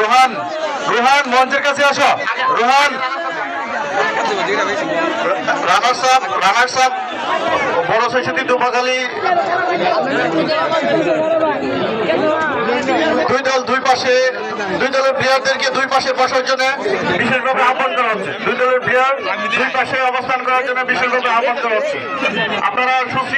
রোহান রোহান, মঞ্চের কাছে আসো। রোহান। রানার সাহেব রানার সাহেব বড় শৈশী দুপাখালি। দুই দল দুই পাশে, দুই দলের প্লেয়ারদেরকে দুই পাশে বসার জন্য বিশেষভাবে আহ্বান করা হচ্ছে। দুই দলের প্লেয়ার দুই পাশে অবস্থান করার জন্য বিশেষভাবে আহ্বান করা হচ্ছে। আপনারা সুশৃঙ্খলভাবে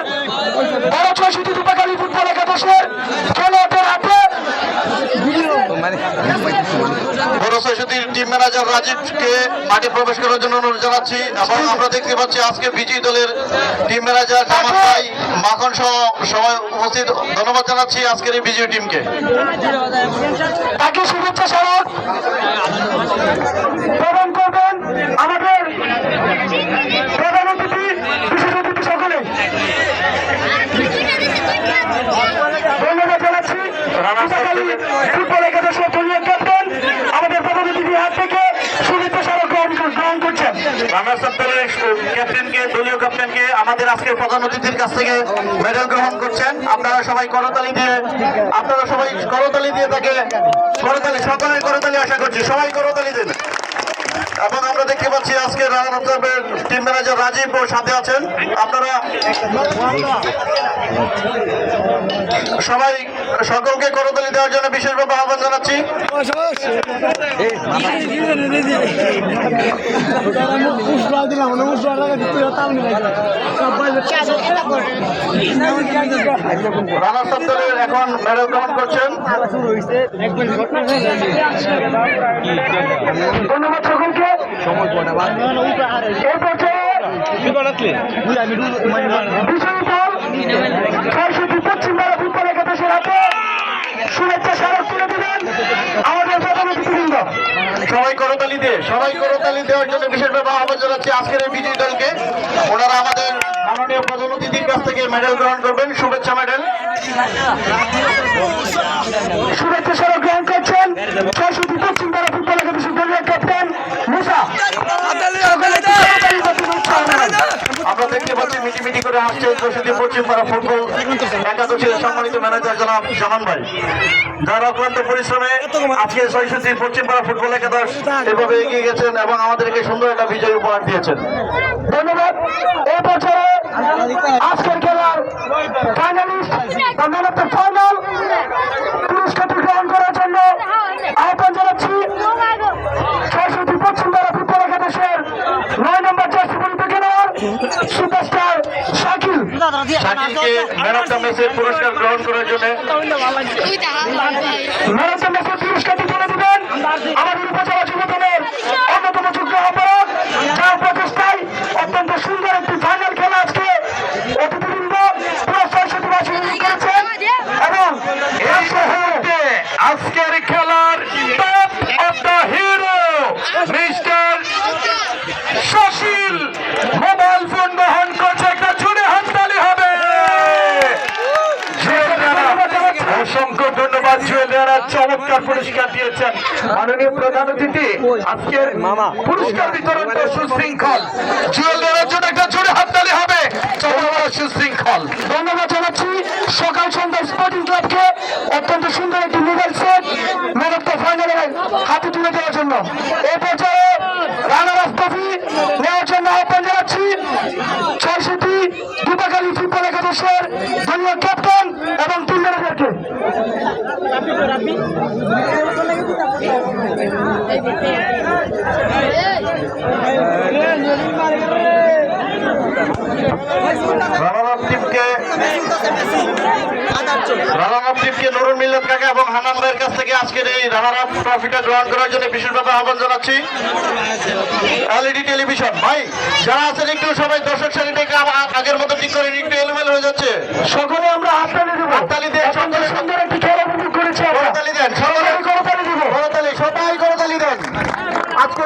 বড় চৌষট্টি দুটাকালী ফুটবল একাদশের খেলোয়াড়দের হাতে বড় সরস্বতীর টিম ম্যানেজার রাজীবকে মাঠে প্রবেশ করার জন্য অনুরোধ জানাচ্ছি। এবং আমরা দেখতে পাচ্ছি আজকে বিজয়ী দলের টিম ম্যানেজার জামাত ভাই মাখন সহ সবাই উপস্থিত। ধন্যবাদ জানাচ্ছি আজকের এই বিজয়ী টিমকে তাকে শুভেচ্ছা স্মারক প্রদান করবেন আমাদের প্রধান অতিথি বিশেষ অতিথি সকলে ধন্যবাদ জানাচ্ছি রানাখালী ফুটবল একাদশের জুনিয়র ক্যাপ্টেন আমাদের প্রধান অতিথির হাত থেকে শুভেচ্ছা স্মারক গ্রহণ গ্রহণ রানার দলের ক্যাপ্টেনকে, দলীয় ক্যাপ্টেনকে আমাদের আজকের প্রধান কাছ থেকে মেডেল গ্রহণ করছেন। আপনারা সবাই করতালি দিয়ে, আপনারা সবাই করতালি দিয়ে তাকে, করতালি করতালি আশা করছি। সবাই করতালি দেন। এবং আমরা দেখতে পাচ্ছি আজকে টিম ম্যানেজার রাজীব ও সাথে আছেন। আপনারা সবাই সকলকে করতালি দেওয়ার জন্য বিশেষভাবে আহ্বান জানাচ্ছি। এখন করছেন। ধন্যবাদ সকলকে। আমাদের প্রধান অতিথিবৃন্দ। সবাই করতালি দিয়ে সবাই করতালি দেওয়ার জন্য বিশেষভাবে আহ্বান জানাচ্ছি আজকের এই বিজয়ী দলকে। ওনারা আমাদের মাননীয় প্রধান অতিথির কাছ থেকে মেডেল গ্রহণ করবেন শুভেচ্ছা মেডেল শুভেচ্ছা স্মারক গ্রহণ করছেন ছয়শটি পশ্চিম বাংলা ফুটবল একাদশের দলীয় ক্যাপ্টেন মুসা দেখতে পাচ্ছি, মিটিমিটি করে আসছে দোষী পশ্চিম পাড়া ফুটবল একাদশের সম্মানিত ম্যানেজার জনাব জামান ভাই। যার অক্লান্ত পরিশ্রমে আজকে পশ্চিম পাড়া ফুটবল একাদশ এভাবে এগিয়ে গেছেন এবং আমাদেরকে সুন্দর একটা বিজয় উপহার দিয়েছেন। ধন্যবাদ। এ বছরে আজকের খেলার ফাইনালিস্ট বা ম্যান অফ দ্য ফাইনাল পুরস্কারটি গ্রহণ করার জন্য আহ্বান জানাচ্ছি ছয়শটি পশ্চিম পাড়া ফুটবল একাদশের নয় নম্বর জার্সি পরিচিত খেলোয়াড় সুপারস্টার শাকিল শাকিলকে ম্যান অফ দ্য ম্যাচের পুরস্কার গ্রহণ করার জন্য ম্যান অফ দ্য ম্যাচের পুরস্কারটি তুলে দিবেন আমাদের উপজেলা যুব দলের অন্যতম যোগ্য অপরাধ যার প্রচেষ্টায় অত্যন্ত সুন্দর একটি ফাইনাল খেলা আজকে অতিথিবৃন্দ পুরো ছয়শটি বাসী করেছেন এবং এই মুহূর্তে আজকের খেলার top of the hero mister Sushil mobile phone বহন করছে একটা জুড়ে হাততালি হবে জুয়েল রানা, অসংখ্য ধন্যবাদ জুয়েল চমৎকার পুরস্কার দিয়েছেন। মাননীয় প্রধান অতিথি আজকের পুরস্কার বিতরণ সুশৃঙ্খল। জুয়েল রানার জন্য একটা জোরে হাততালি হবে। সুশৃঙ্খল। ধন্যবাদ জানাচ্ছি সকাল সন্ধ্যা স্পোর্টিং ক্লাবকে অত্যন্ত সুন্দর একটি mobile set man of the হাতে তুলে দেওয়ার জন্য। এই পর্যায়ে রানার ট্রফি নেওয়ার জন্য আহ্বান জানাচ্ছি ছয়শটি দুটাকালী একাদশের দলীয় ক্যাপ্টেন এবং টিম টিমকে রানার আপ টিমকে নুরুল মিল্লাত কাকা এবং হানান ভাইয়ের কাছ থেকে আজকের এই ট্রফিটা করার জন্য বিশেষভাবে আহ্বান জানাচ্ছি। টেলিভিশন, ভাই, যারা আছেন একটু সবাই আগের মতো ঠিক করে একটু এলোমেলো হয়ে সকলে